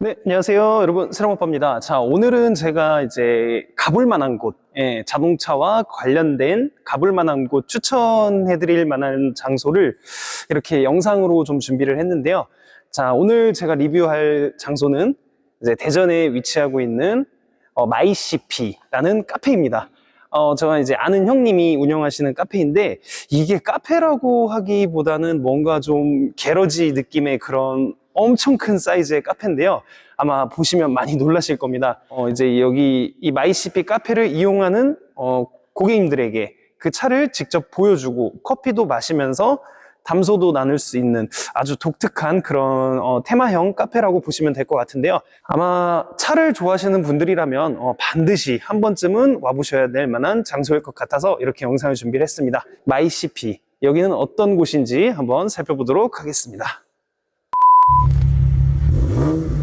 네, 안녕하세요. 여러분, 세랑오빠입니다. 자, 오늘은 제가 이제 가볼 만한 곳, 예, 자동차와 관련된 가볼 만한 곳 추천해 드릴 만한 장소를 이렇게 영상으로 좀 준비를 했는데요. 자, 오늘 제가 리뷰할 장소는 이제 대전에 위치하고 있는 어, 마이시피라는 카페입니다. 어, 제가 이제 아는 형님이 운영하시는 카페인데 이게 카페라고 하기보다는 뭔가 좀 게러지 느낌의 그런 엄청 큰 사이즈의 카페인데요. 아마 보시면 많이 놀라실 겁니다. 어, 이제 여기 이 마이시피 카페를 이용하는 어, 고객님들에게 그 차를 직접 보여주고 커피도 마시면서 담소도 나눌 수 있는 아주 독특한 그런 어, 테마형 카페라고 보시면 될 것 같은데요. 아마 차를 좋아하시는 분들이라면 어, 반드시 한 번쯤은 와보셔야 될 만한 장소일 것 같아서 이렇게 영상을 준비를 했습니다. 마이시피 여기는 어떤 곳인지 한번 살펴보도록 하겠습니다. 네,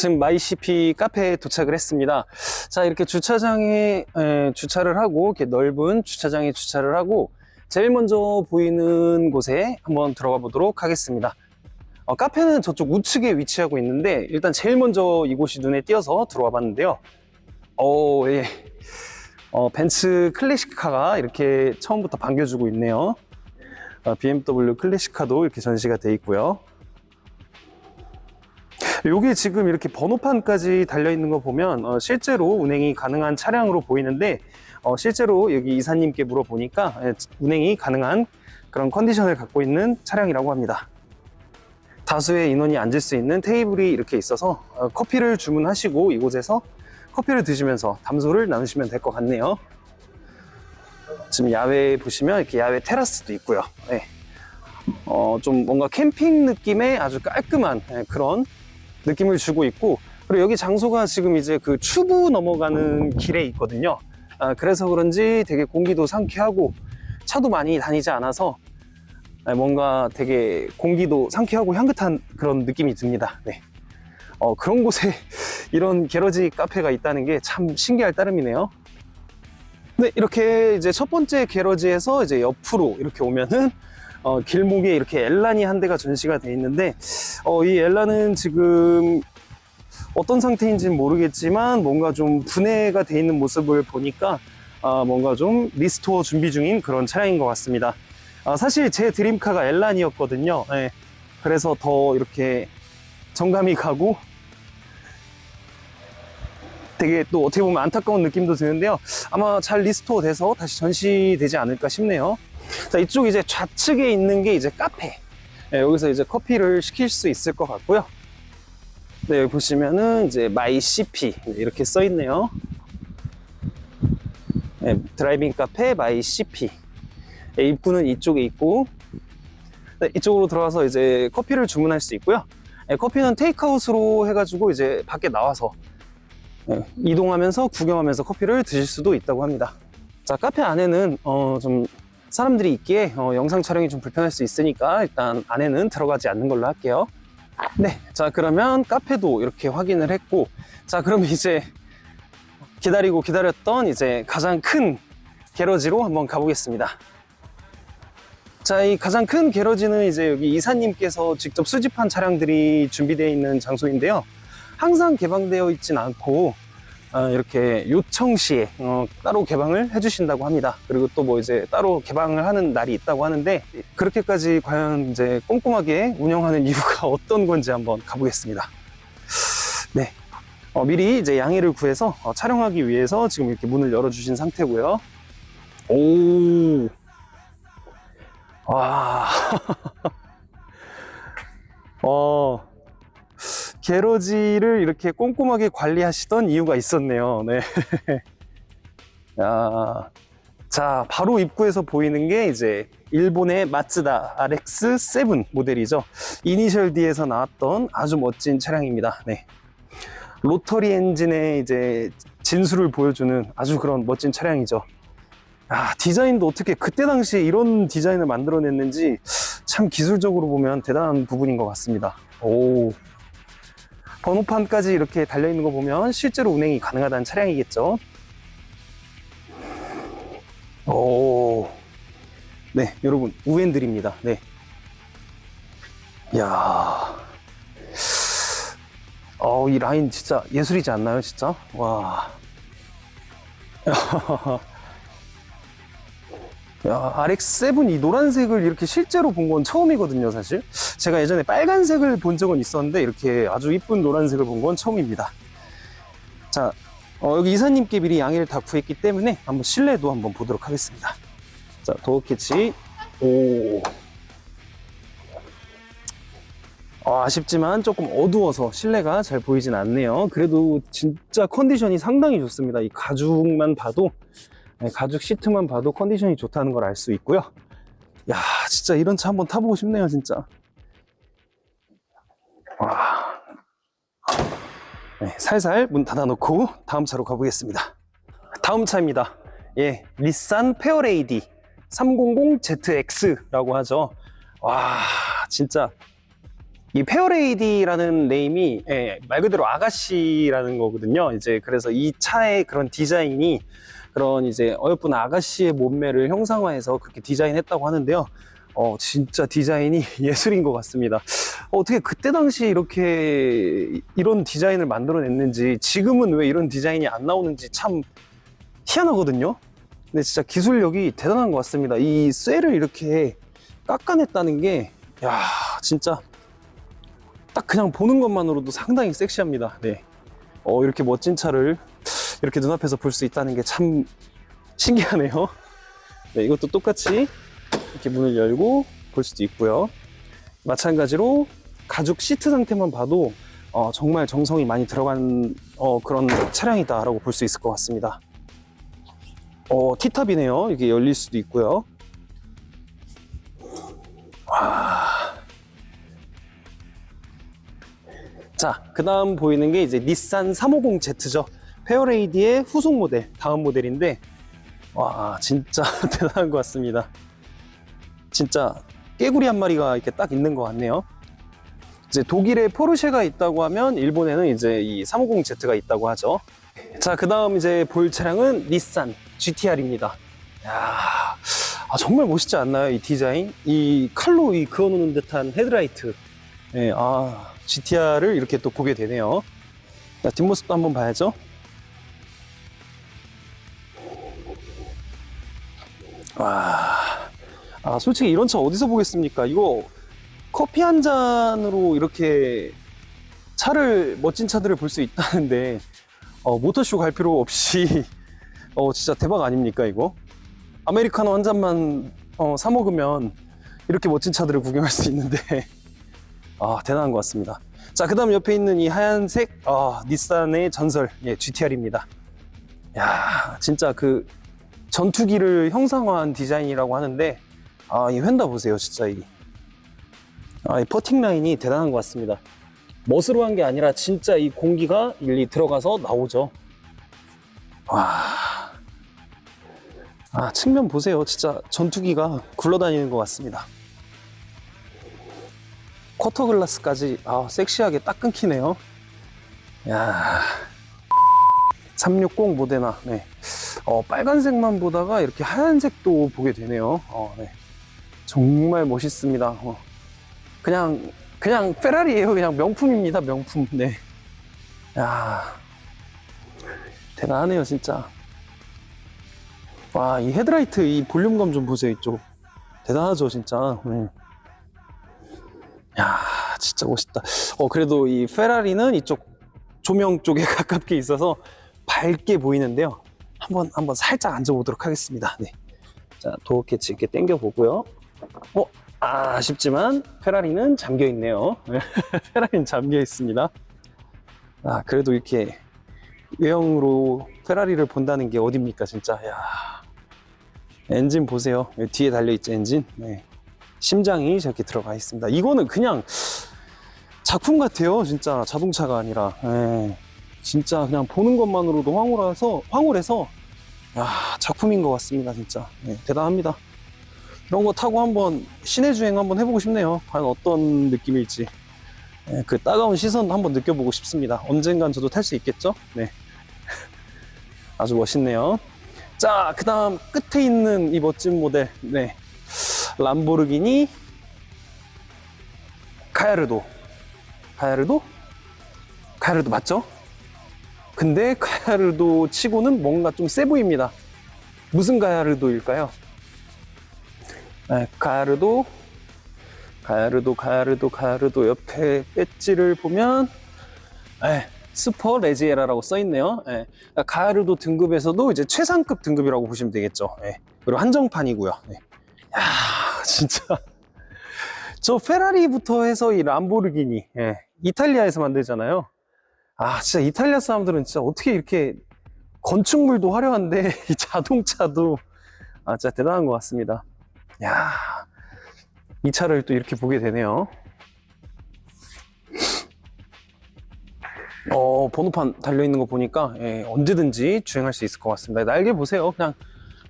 지금 마이시피 카페에 도착을 했습니다. 자, 이렇게 주차장에 에, 주차를 하고 이렇게 넓은 주차장에 주차를 하고 제일 먼저 보이는 곳에 한번 들어가 보도록 하겠습니다. 어, 카페는 저쪽 우측에 위치하고 있는데 일단 제일 먼저 이곳이 눈에 띄어서 들어와 봤는데요. 어, 예. 어, 벤츠 클래식카가 이렇게 처음부터 반겨주고 있네요. 어, BMW 클래식카도 이렇게 전시가 돼 있고요. 여기 지금 이렇게 번호판까지 달려 있는 거 보면 어, 실제로 운행이 가능한 차량으로 보이는데 어, 실제로 여기 이사님께 물어보니까 예, 운행이 가능한 그런 컨디션을 갖고 있는 차량이라고 합니다. 다수의 인원이 앉을 수 있는 테이블이 이렇게 있어서 어, 커피를 주문하시고 이곳에서 커피를 드시면서 담소를 나누시면 될 것 같네요. 지금 야외 보시면 이렇게 야외 테라스도 있고요. 예. 어, 좀 뭔가 캠핑 느낌의 아주 깔끔한 예, 그런 느낌을 주고 있고 그리고 여기 장소가 지금 이제 그 추부 넘어가는 길에 있거든요. 아, 그래서 그런지 되게 공기도 상쾌하고 차도 많이 다니지 않아서 아, 뭔가 되게 공기도 상쾌하고 향긋한 그런 느낌이 듭니다. 네. 어, 그런 곳에 이런 게러지 카페가 있다는 게 참 신기할 따름이네요. 네, 이렇게 이제 첫 번째 게러지에서 이제 옆으로 이렇게 오면은 어, 길목에 이렇게 엘란이 한 대가 전시가 돼 있는데 어, 이 엘란은 지금 어떤 상태인지는 모르겠지만 뭔가 좀 분해가 돼 있는 모습을 보니까 아, 뭔가 좀 리스토어 준비 중인 그런 차량인 것 같습니다. 아, 사실 제 드림카가 엘란이었거든요. 예, 그래서 더 이렇게 정감이 가고 되게 또 어떻게 보면 안타까운 느낌도 드는데요. 아마 잘 리스토어 돼서 다시 전시되지 않을까 싶네요. 자, 이쪽 이제 좌측에 있는 게 이제 카페. 네, 여기서 이제 커피를 시킬 수 있을 것 같고요. 네, 여기 보시면은 이제 마이 CP 이렇게 써 있네요. 네, 드라이빙 카페 마이 CP. 네, 입구는 이쪽에 있고, 네, 이쪽으로 들어와서 이제 커피를 주문할 수 있고요. 네, 커피는 테이크아웃으로 해가지고 이제 밖에 나와서 네, 이동하면서 구경하면서 커피를 드실 수도 있다고 합니다. 자, 카페 안에는 어, 좀 사람들이 있기에 어, 영상 촬영이 좀 불편할 수 있으니까 일단 안에는 들어가지 않는 걸로 할게요. 네, 자 그러면 카페도 이렇게 확인을 했고, 자 그러면 이제 기다리고 기다렸던 이제 가장 큰 게러지로 한번 가보겠습니다. 자, 이 가장 큰 게러지는 이제 여기 이사님께서 직접 수집한 차량들이 준비되어 있는 장소인데요. 항상 개방되어 있진 않고, 아, 이렇게 요청 시에 어, 따로 개방을 해주신다고 합니다. 그리고 또 뭐 이제 따로 개방을 하는 날이 있다고 하는데, 그렇게까지 과연 이제 꼼꼼하게 운영하는 이유가 어떤 건지 한번 가보겠습니다. 네. 어, 미리 이제 양해를 구해서 어, 촬영하기 위해서 지금 이렇게 문을 열어주신 상태고요. 오. 와. 어. 게러지를 이렇게 꼼꼼하게 관리하시던 이유가 있었네요. 네. 야. 자, 바로 입구에서 보이는 게 이제 일본의 마츠다 RX7 모델이죠. 이니셜 D에서 나왔던 아주 멋진 차량입니다. 네. 로터리 엔진의 이제 진수를 보여주는 아주 그런 멋진 차량이죠. 아, 디자인도 어떻게 그때 당시에 이런 디자인을 만들어냈는지 참 기술적으로 보면 대단한 부분인 것 같습니다. 오. 번호판까지 이렇게 달려있는 거 보면 실제로 운행이 가능하다는 차량이겠죠. 오. 네, 여러분, 우엔들입니다. 네. 이야. 어, 이 라인 진짜 예술이지 않나요, 진짜? 와. 야, RX7 이 노란색을 이렇게 실제로 본 건 처음이거든요, 사실. 제가 예전에 빨간색을 본 적은 있었는데, 이렇게 아주 이쁜 노란색을 본 건 처음입니다. 자, 어, 여기 이사님께 미리 양해를 다 구했기 때문에 한번 실내도 한번 보도록 하겠습니다. 자, 도어 캐치. 오. 어, 아쉽지만 조금 어두워서 실내가 잘 보이진 않네요. 그래도 진짜 컨디션이 상당히 좋습니다. 이 가죽만 봐도, 네, 가죽 시트만 봐도 컨디션이 좋다는 걸 알 수 있고요. 야, 진짜 이런 차 한번 타보고 싶네요, 진짜. 와. 네, 살살 문 닫아놓고 다음 차로 가보겠습니다. 다음 차입니다. 예, 닛산 페어레이디 300ZX라고 하죠. 와, 진짜 이 페어레이디라는 네임이 예, 말 그대로 아가씨라는 거거든요. 이제 그래서 이 차의 그런 디자인이 그런 이제 어여쁜 아가씨의 몸매를 형상화해서 그렇게 디자인했다고 하는데요. 어, 진짜 디자인이 예술인 것 같습니다. 어, 어떻게 그때 당시 이렇게 이런 디자인을 만들어냈는지 지금은 왜 이런 디자인이 안 나오는지 참 희한하거든요. 근데 진짜 기술력이 대단한 것 같습니다. 이 쇠를 이렇게 깎아냈다는 게, 야, 진짜 딱 그냥 보는 것만으로도 상당히 섹시합니다. 네. 어, 이렇게 멋진 차를 이렇게 눈앞에서 볼 수 있다는 게 참 신기하네요. 네, 이것도 똑같이 이렇게 문을 열고 볼 수도 있고요. 마찬가지로 가죽 시트 상태만 봐도 어, 정말 정성이 많이 들어간 어, 그런 차량이다라고 볼 수 있을 것 같습니다. 어, 티탑이네요. 이게 열릴 수도 있고요. 와. 자, 그 다음 보이는 게 이제 닛산 350Z죠. 페어레이디의 후속 모델, 다음 모델인데, 와, 진짜 대단한 것 같습니다. 진짜 깨구리 한 마리가 이렇게 딱 있는 것 같네요. 이제 독일에 포르쉐가 있다고 하면 일본에는 이제 이 350Z가 있다고 하죠. 자, 그 다음 이제 볼 차량은 닛산 GTR입니다. 야, 아, 정말 멋있지 않나요? 이 디자인? 이 칼로 이 그어놓는 듯한 헤드라이트. 예, 아, GTR을 이렇게 또 보게 되네요. 자, 뒷모습도 한번 봐야죠. 와, 아, 솔직히 이런 차 어디서 보겠습니까? 이거 커피 한 잔으로 이렇게 차를, 멋진 차들을 볼 수 있다는데, 어, 모터쇼 갈 필요 없이, 어, 진짜 대박 아닙니까, 이거? 아메리카노 한 잔만, 어, 사 먹으면 이렇게 멋진 차들을 구경할 수 있는데, 아, 대단한 것 같습니다. 자, 그 다음 옆에 있는 이 하얀색, 아, 닛산의 전설, 예, GTR입니다. 야, 진짜 그 전투기를 형상화한 디자인이라고 하는데, 아, 이 휀다 보세요, 진짜 이. 아, 이 퍼팅 라인이 대단한 것 같습니다. 멋으로 한 게 아니라 진짜 이 공기가 일리 들어가서 나오죠. 와. 아, 측면 보세요. 진짜 전투기가 굴러다니는 것 같습니다. 쿼터 글라스까지 아, 섹시하게 딱 끊기네요. 야. 360 모데나. 네. 어, 빨간색만 보다가 이렇게 하얀색도 보게 되네요. 어, 네. 정말 멋있습니다. 어. 그냥 그냥 페라리예요. 그냥 명품입니다. 명품. 네. 야. 대단하네요, 진짜. 와, 이 헤드라이트 이 볼륨감 좀 보세요, 이쪽. 대단하죠, 진짜. 네. 야, 진짜 멋있다. 어, 그래도 이 페라리는 이쪽 조명 쪽에 가깝게 있어서 밝게 보이는데요. 한번, 한번 살짝 앉아 보도록 하겠습니다. 네. 자, 도어 캐치 이렇게 당겨 보고요. 어, 아, 아쉽지만 페라리는 잠겨 있네요. 페라리는 잠겨 있습니다. 아, 그래도 이렇게 외형으로 페라리를 본다는 게 어딥니까, 진짜. 야. 엔진 보세요. 여기 뒤에 달려 있죠, 엔진. 네. 심장이 저렇게 들어가 있습니다. 이거는 그냥 작품 같아요, 진짜. 자동차가 아니라. 예. 진짜 그냥 보는 것만으로도 황홀해서, 황홀해서, 야, 작품인 것 같습니다, 진짜. 네, 대단합니다. 이런 거 타고 한번 시내 주행 한번 해보고 싶네요. 과연 어떤 느낌일지. 예, 그 따가운 시선 한번 느껴보고 싶습니다. 언젠간 저도 탈 수 있겠죠? 네. 아주 멋있네요. 자, 그 다음 끝에 있는 이 멋진 모델. 네. 람보르기니 카야르도. 카야르도? 카야르도 맞죠? 근데 카야르도 치고는 뭔가 좀 세 보입니다. 무슨 카야르도일까요? 네, 카야르도, 가야르도, 가야르도, 가야르도 옆에 배지를 보면, 네, 슈퍼 레지에라라고 써있네요. 네, 가야르도 등급에서도 이제 최상급 등급이라고 보시면 되겠죠. 네, 그리고 한정판이고요. 네. 야, 진짜. 저 페라리부터 해서 이 람보르기니, 예, 이탈리아에서 만들잖아요. 아, 진짜 이탈리아 사람들은 진짜 어떻게 이렇게 건축물도 화려한데 이 자동차도 아, 진짜 대단한 것 같습니다. 야, 이 차를 또 이렇게 보게 되네요. 어, 번호판 달려있는 거 보니까 예, 언제든지 주행할 수 있을 것 같습니다. 날개 보세요. 그냥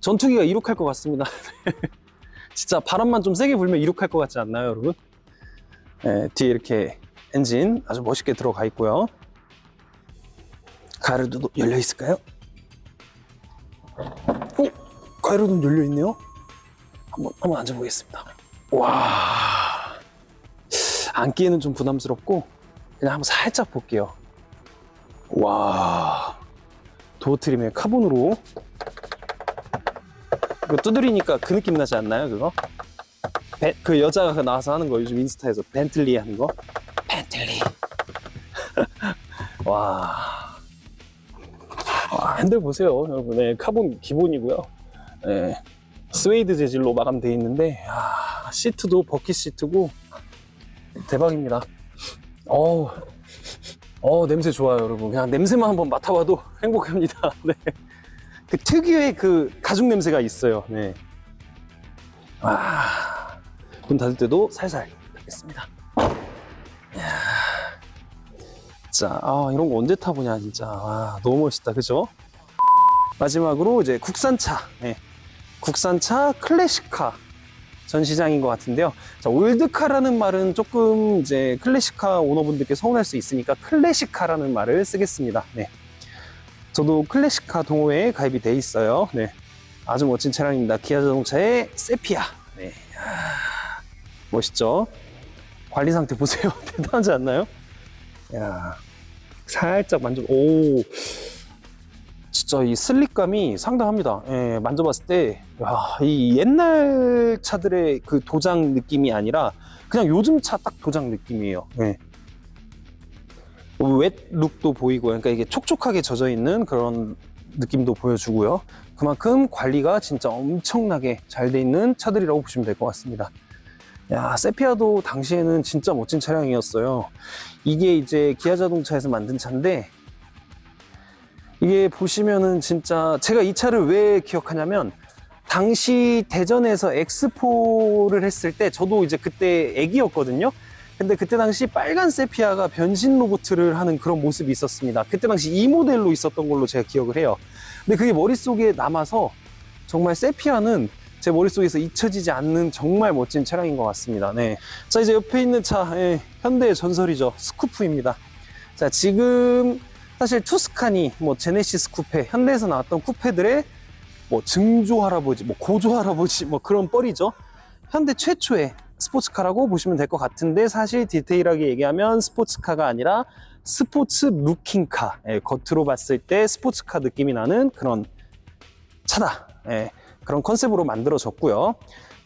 전투기가 이륙할 것 같습니다. 진짜 바람만 좀 세게 불면 이륙할 것 같지 않나요, 여러분? 예, 뒤에 이렇게 엔진 아주 멋있게 들어가 있고요. 가르도 열려 있을까요? 오, 가르도 열려 있네요. 한번 한번 앉아 보겠습니다. 와, 앉기에는 좀 부담스럽고 그냥 한번 살짝 볼게요. 와, 도어 트림에 카본으로 이거 두드리니까 그 느낌 나지 않나요? 그거? 벤- 그 여자가 나와서 하는 거 요즘 인스타에서 벤틀리 하는 거 벤틀리 와. 와 핸들 보세요 여러분 네, 카본 기본이고요 네, 스웨이드 재질로 마감되어 있는데 야, 시트도 버킷 시트고 대박입니다 어우 어 냄새 좋아요 여러분 그냥 냄새만 한번 맡아봐도 행복합니다 네. 그 특유의 그 가죽 냄새가 있어요. 네. 와, 문 닫을 때도 살살 닫겠습니다. 자, 아, 이런 거 언제 타보냐, 진짜. 와, 너무 멋있다, 그죠? 마지막으로 이제 국산차, 네. 국산차 클래식카 전시장인 것 같은데요. 자, 올드카라는 말은 조금 이제 클래식카 오너분들께 서운할 수 있으니까 클래식카라는 말을 쓰겠습니다. 네. 저도 클래식카 동호회에 가입이 돼 있어요. 네. 아주 멋진 차량입니다. 기아 자동차의 세피아. 네. 야, 멋있죠? 관리 상태 보세요. 대단하지 않나요? 야, 살짝 만져, 오. 진짜 이 슬립감이 상당합니다. 예, 만져봤을 때, 야, 이 옛날 차들의 그 도장 느낌이 아니라 그냥 요즘 차 딱 도장 느낌이에요. 예. 웻 룩도 보이고 그러니까 이게 촉촉하게 젖어 있는 그런 느낌도 보여주고요. 그만큼 관리가 진짜 엄청나게 잘 돼 있는 차들이라고 보시면 될 것 같습니다. 야, 세피아도 당시에는 진짜 멋진 차량이었어요. 이게 이제 기아 자동차에서 만든 차인데 이게 보시면은 진짜 제가 이 차를 왜 기억하냐면 당시 대전에서 엑스포를 했을 때 저도 이제 그때 애기였거든요. 근데 그때 당시 빨간 세피아가 변신 로봇을 하는 그런 모습이 있었습니다. 그때 당시 이 모델로 있었던 걸로 제가 기억을 해요. 근데 그게 머릿속에 남아서 정말 세피아는 제 머릿속에서 잊혀지지 않는 정말 멋진 차량인 것 같습니다. 네. 자, 이제 옆에 있는 차, 예, 현대의 전설이죠. 스쿠프입니다. 자, 지금 사실 투스카니, 뭐 제네시스 쿠페, 현대에서 나왔던 쿠페들의 뭐 증조 할아버지, 뭐 고조 할아버지, 뭐 그런 뻘이죠. 현대 최초의 스포츠카라고 보시면 될 것 같은데 사실 디테일하게 얘기하면 스포츠카가 아니라 스포츠 루킹카. 예, 겉으로 봤을 때 스포츠카 느낌이 나는 그런 차다. 예, 그런 컨셉으로 만들어졌고요.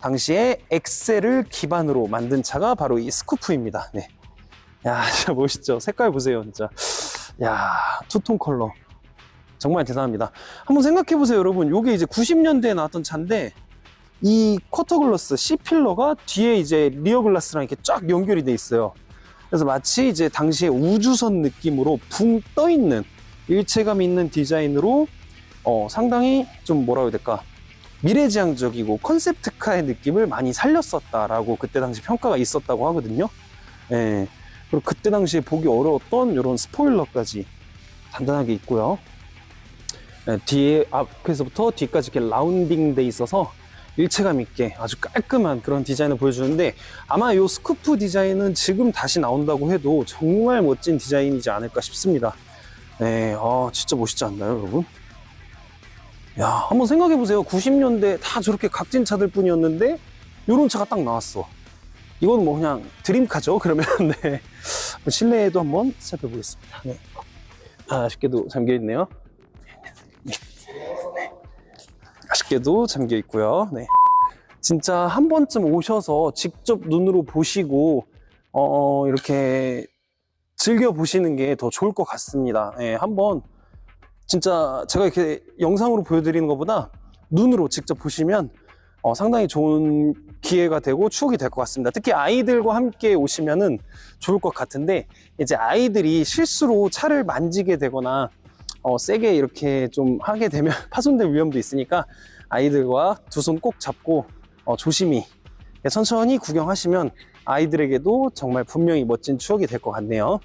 당시에 엑셀을 기반으로 만든 차가 바로 이 스쿠프입니다. 네. 야, 진짜 멋있죠? 색깔 보세요, 진짜. 야, 투톤 컬러. 정말 대단합니다. 한번 생각해 보세요, 여러분. 요게 이제 90년대에 나왔던 차인데, 이 쿼터 글라스, C 필러가 뒤에 이제 리어 글라스랑 이렇게 쫙 연결이 돼 있어요. 그래서 마치 이제 당시에 우주선 느낌으로 붕 떠 있는 일체감 있는 디자인으로 어, 상당히 좀 뭐라 해야 될까 미래지향적이고 컨셉트카의 느낌을 많이 살렸었다라고 그때 당시 평가가 있었다고 하거든요. 예. 그리고 그때 당시에 보기 어려웠던 이런 스포일러까지 단단하게 있고요. 예, 뒤에 앞에서부터 뒤까지 이렇게 라운딩 돼 있어서 일체감 있게 아주 깔끔한 그런 디자인을 보여주는데 아마 이 스쿠프 디자인은 지금 다시 나온다고 해도 정말 멋진 디자인이지 않을까 싶습니다. 네, 아, 진짜 멋있지 않나요, 여러분? 야, 한번 생각해 보세요. 90년대 다 저렇게 각진 차들 뿐이었는데 이런 차가 딱 나왔어. 이건 뭐 그냥 드림카죠. 그러면 네. 실내에도 한번 살펴보겠습니다. 네. 아, 아쉽게도 잠겨 있네요. 아쉽게도 잠겨 있고요. 네. 진짜 한 번쯤 오셔서 직접 눈으로 보시고 어, 이렇게 즐겨 보시는 게 더 좋을 것 같습니다. 네, 한번 진짜 제가 이렇게 영상으로 보여드리는 것보다 눈으로 직접 보시면 어, 상당히 좋은 기회가 되고 추억이 될 것 같습니다. 특히 아이들과 함께 오시면은 좋을 것 같은데 이제 아이들이 실수로 차를 만지게 되거나 어, 세게 이렇게 좀 하게 되면 파손될 위험도 있으니까 아이들과 두 손 꼭 잡고 어, 조심히 천천히 구경하시면 아이들에게도 정말 분명히 멋진 추억이 될 것 같네요.